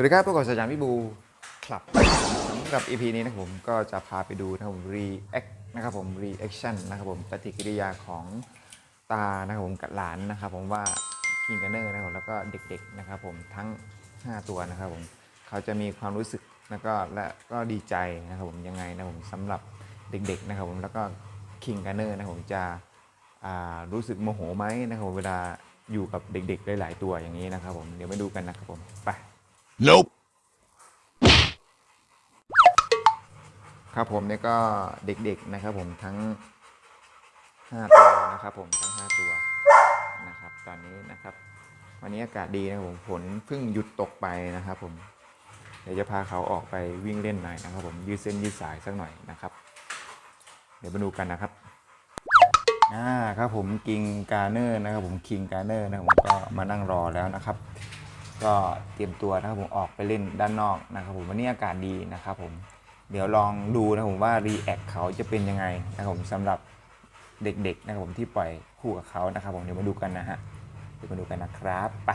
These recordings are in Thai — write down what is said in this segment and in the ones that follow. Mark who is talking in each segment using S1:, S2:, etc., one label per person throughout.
S1: วัสดีครับพวกเราสยามพิบูคลับสำหรับ EP นี้นะครับผมก็จะพาไปดูนะครับผม react นะครับผม reaction นะครับผมปฏิกิริยาของตานะครับผมกับหลานนะครับผมว่าคิงกันเนอร์นะครับผมแล้วก็เด็กๆนะครับผมทั้ง 5 ตัวนะครับผมเขาจะมีความรู้สึกแล้วก็และก็ดีใจนะครับผมยังไงนะครับผมสำหรับเด็กๆนะครับผมแล้วก็คิงกันเนอร์นะครับผมจะรู้สึกโมโหไหมนะครับผมเวลาอยู่กับเด็กๆหลายๆตัวอย่างนี้นะครับผมเดี๋ยวมาดูกันนะครับผมไป
S2: Nope.
S1: ครับผมเนี่ยก็เด็กๆนะครับผมทั้ง 5 ตัวนะครับผมทั้ง 5 ตัวนะครับ ตอนนี้นะครับ วันนี้อากาศดีนะครับผมฝนเพิ่งหยุดตกไปนะครับผมเดี๋ยวจะพาเขาออกไปวิ่งเล่นหน่อยนะครับ ผมยืดเส้นยืดสายสักหน่อยนะครับ เดี๋ยวมาดูกันนะครับอ่าครับผมกิงการเนอร์นะครับผมคิงการเนอร์นะครับผมก็มานั่งรอแล้วนะครับ ก็เตรียมตัวนะครับผมออกไปเล่นด้านนอกนะครับผมวันนี้อากาศดีนะครับผมเดี๋ยวลองดูนะครับผมว่ารีแอคเขาจะเป็นยังไงนะครับผมสำหรับเด็กๆนะครับผมที่ปล่อยคู่กับเขานะครับผมเดี๋ยวมาดูกันนะฮะเดี๋ยวมาดูกันนะครับไป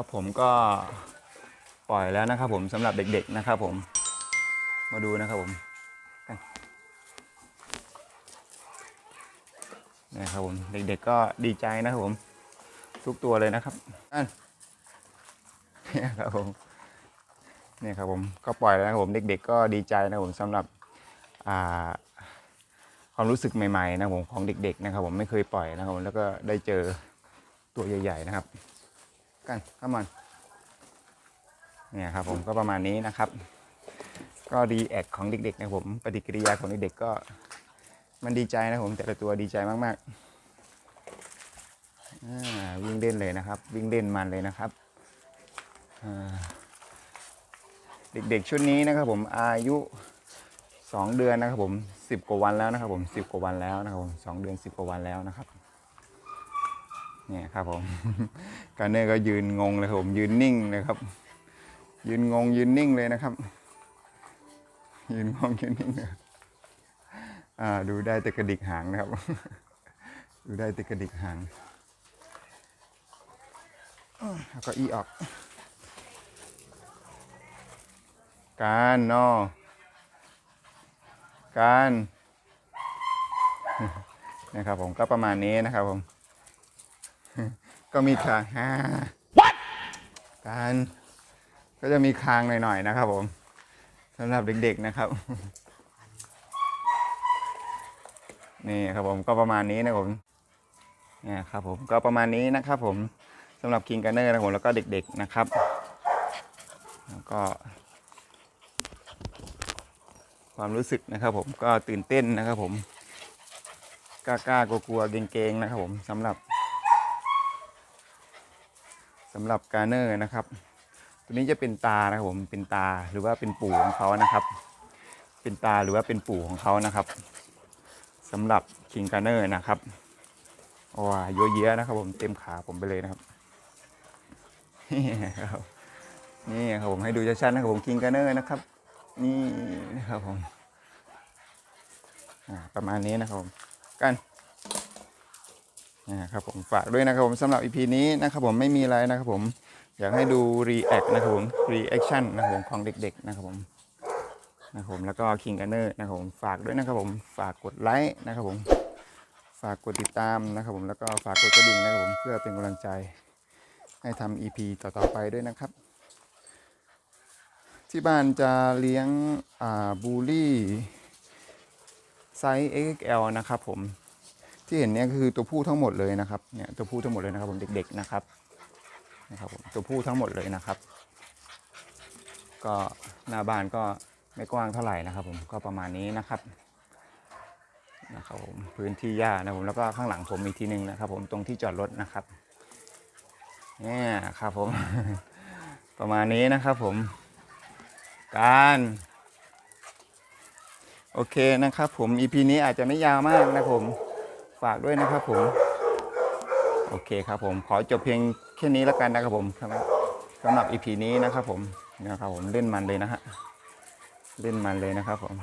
S1: ครับผมก็ปล่อยแล้วนะครับผมสำหรับเด็กๆนะครับผม มาดูนะครับผมนี่ครับผมเด็กๆก็ดีใจนะครับผมทุกตัวเลยนะครับอันนี่ครับผมนี่ครับผมก็ปล่อยแล้วนะครับผมเด็ก ๆ ก็ดีใจนะครับผมสำหรับความรู้สึกใหม่ๆนะครับผมของเด็ก ๆ นะครับ ผมไม่เคยปล่อยนะครับผมแล้วก็ได้เจอตัวใหญ่ ๆ นะครับ กันเข้ามาเนี่ยครับผมก็ประมาณนี้นะครับ ก็ดีแอคของเด็กๆนะผมปฏิกิริยาของเด็กๆก็มันดีใจนะผมแต่ละตัวดีใจมากๆวิ่งเล่นเลยนะครับ วิ่งเล่นมันเลยนะครับเด็กๆชุดนี้นะครับผมอายุ 2 เดือนนะครับผม 10 กว่าวันแล้วนะครับผม 10 กว่าวันแล้วนะครับผม2เดือน 10 กว่าวันแล้วนะครับ เนี่ยครับผมการเนอร์ก็ยืนงงเลยครับผมยืนนิ่งเลยครับ ยืนงงยืนนิ่งเลยนะครับ ยืนงงยืนนิ่งเลยอ่าดูได้แต่กระดิกหางนะครับ ดูได้แต่กระดิกหางแล้วก็อีออก การนอการนะครับผมก็ประมาณนี้นะครับผม ก็มีคางฮ่าการก็จะมีคางหน่อยๆนะครับผมสำหรับเด็กๆนะครับ นี่ครับผมก็ประมาณนี้นะครับผมเนี่ยครับผมก็ประมาณนี้นะครับผมสำหรับคิงกันเนอร์นะครับผมแล้วก็เด็ก ๆนะครับ แล้วก็ ความรู้สึกนะครับผมก็ตื่นเต้นนะครับผมกล้าๆกลัวๆเกรงๆนะครับผมสำหรับ สำหรับการเนอร์นะครับ ตัวนี้จะเป็นตานะครับผมเป็นตาหรือว่าเป็นปู่ของเขานะครับ เป็นตาหรือว่าเป็นปู่ของเขานะครับสำหรับคิงการเนอร์นะครับว้าเยอะแยะนะครับ ผมเต็มขาผมไปเลยนะครับนี่ครับนี่ครับผมให้ดูชัดๆนะครับผมคิงการเนอร์นะครับ นี่นะครับผมประมาณนี้นะครับผมกัน นะครับผมฝากด้วยนะครับผมสำหรับ EP นี้นะครับผมไม่มีอะไรนะครับผมอยากให้ดู React นะครับผม Reaction นะครับผมของเด็กๆนะครับผมนะครับผมแล้วก็ King g u n n e r นะครับผมฝากด้วยนะครับผมฝากกดไลค์นะครับผมฝากกดติดตามนะครับผมแล้วก็ฝากกดกระดิ่งนะครับผมเพื่อเป็นกำลังใจ ให้ทำ EP ต่อๆไปด้วยนะครับ ที่บ้านจะเลี้ยงอ่าบูลลี่ไซส์ XXL นะครับผม ที่เห็นเนี่ยคือตัวผู้ทั้งหมดเลยนะครับเนี่ยตัวผู้ทั้งหมดเลยนะครับผมเด็กๆนะครับนะครับผมตัวผู้ทั้งหมดเลยนะครับ ก็หน้าบ้านก็ไม่กว้างเท่าไหร่นะครับ ผมก็ประมาณนี้นะครับนะครับผมพื้นที่หญ้านะผมแล้วก็ข้างหลังผมมีทีหนึ่งนะครับ ผมตรงที่จอดรถนะครับเนี่ยครับผม ประมาณนี้นะครับผม การโอเคนะครับผม EP นี้อาจจะไม่ยาวมากนะครับผม ฝากด้วยนะครับผม โอเคครับผม ขอจบเพียงแค่นี้แล้วกันนะครับผมสำหรับสำหรับ EP นี้นะครับผมนะครับผมเล่นมันเลยนะฮะเล่นมันเลยนะครับผม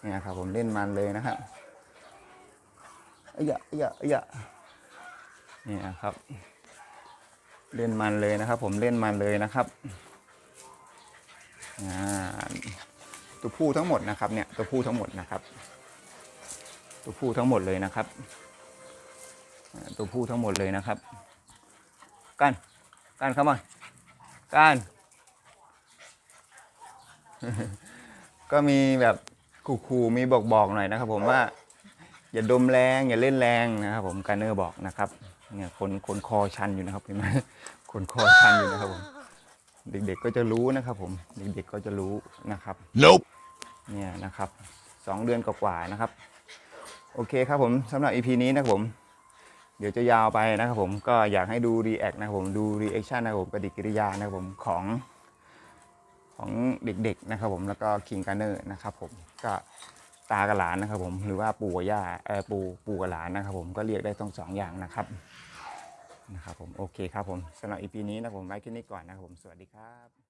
S1: เนี่ยครับผมเล่นมันเลยนะฮะเอ้ยอะเอ้ยอะเอ้ยอะเนี่ยครับ เล่นมันเลยนะครับ ผมเล่นมันเลยนะครับตัวผู้ทั้งหมดนะครับเนี่ยตัวผู้ทั้งหมดนะครับ ตัวผู้ทั้งหมดเลยนะครับอ่าตัวผู้ทั้งหมดเลยนะครับกันกันเข้ามากันก็มีแบบขู่ๆมีบอกๆหน่อยนะครับ ผมว่า อย่าดมแรงอย่าเล่นแรงนะครับผมการเนอร์บอกนะครับเนี่ยคนคนคอชันอยู่นะครับเห็นไหมคนคอชันอยู่นะครับผมเด็กๆก็จะรู้นะครับ ผมเด็กๆก็จะรู้นะครับ
S2: Nope.
S1: เนี่ยนะครับสองเดือนกว่าๆนะครับ โอเคครับผมสำหรับ EP นี้นะครับผม เดี๋ยวจะยาวไปนะครับผมก็อยากให้ดูรีแอคนะครับผมดูรีแอคชั่นนะครับผมปฏิกิริยานะครับผมของของเด็กๆนะครับผมแล้วก็คิงการเนอร์นะครับผมก็ตากับหลานนะครับผมหรือว่าปู่กับย่าเออปู่ปู่กับหลานนะครับผมก็เรียกได้ทั้งสองอย่างนะครับนะครับผมโอเคครับผมสำหรับ EP นี้นะครับผมไว้แค่นี้ก่อนนะครับผมสวัสดีครับ